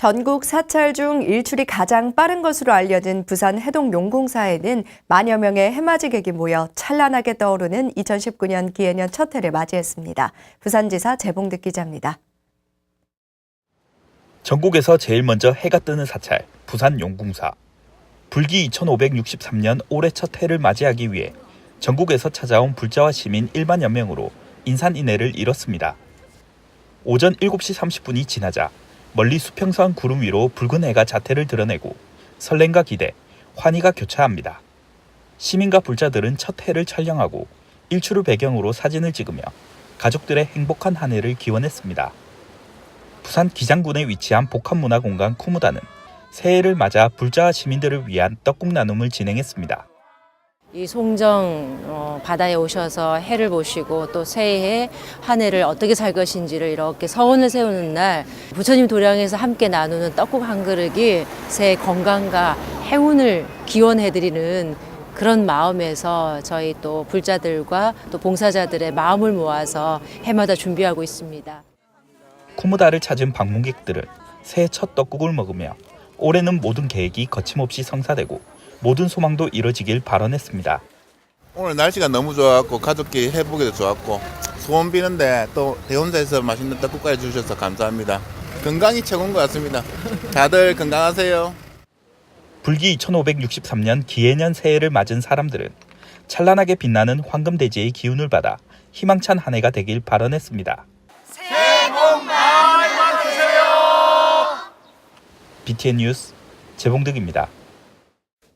전국 사찰 중 일출이 가장 빠른 것으로 알려진 부산 해동 용궁사에는 만여 명의 해맞이객이 모여 찬란하게 떠오르는 2019년 기해년 첫 해를 맞이했습니다. 부산지사 재봉득 기자입니다. 전국에서 제일 먼저 해가 뜨는 사찰 부산 용궁사. 불기 2563년 올해 첫 해를 맞이하기 위해 전국에서 찾아온 불자와 시민 1만여 명으로 인산인해를 이뤘습니다. 오전 7시 30분이 지나자 멀리 수평선 구름 위로 붉은 해가 자태를 드러내고 설렘과 기대, 환희가 교차합니다. 시민과 불자들은 첫 해를 촬영하고 일출을 배경으로 사진을 찍으며 가족들의 행복한 한 해를 기원했습니다. 부산 기장군에 위치한 복합문화공간 쿠무다는 새해를 맞아 불자와 시민들을 위한 떡국 나눔을 진행했습니다. 이 송정 어, 바다에 오셔서 해를 보시고 또 새해 한 해를 어떻게 살 것인지를 이렇게 서원을 세우는 날 부처님 도량에서 함께 나누는 떡국 한 그릇이 새해 건강과 행운을 기원해드리는 그런 마음에서 저희 또 불자들과 또 봉사자들의 마음을 모아서 해마다 준비하고 있습니다. 쿠무다를 찾은 방문객들은 새해 첫 떡국을 먹으며 올해는 모든 계획이 거침없이 성사되고 모든 소망도 이뤄지길 발언했습니다. 오늘 날씨가 너무 좋았고 가족끼리 해보기도 좋았고 소원 비는데 또 대원사에서 맛있는 떡국까지 주셔서 감사합니다. 건강이 최고인 것 같습니다. 다들 건강하세요. 불기 2563년 기해년 새해를 맞은 사람들은 찬란하게 빛나는 황금대지의 기운을 받아 희망찬 한 해가 되길 발언했습니다. BTN 뉴스 재봉득입니다.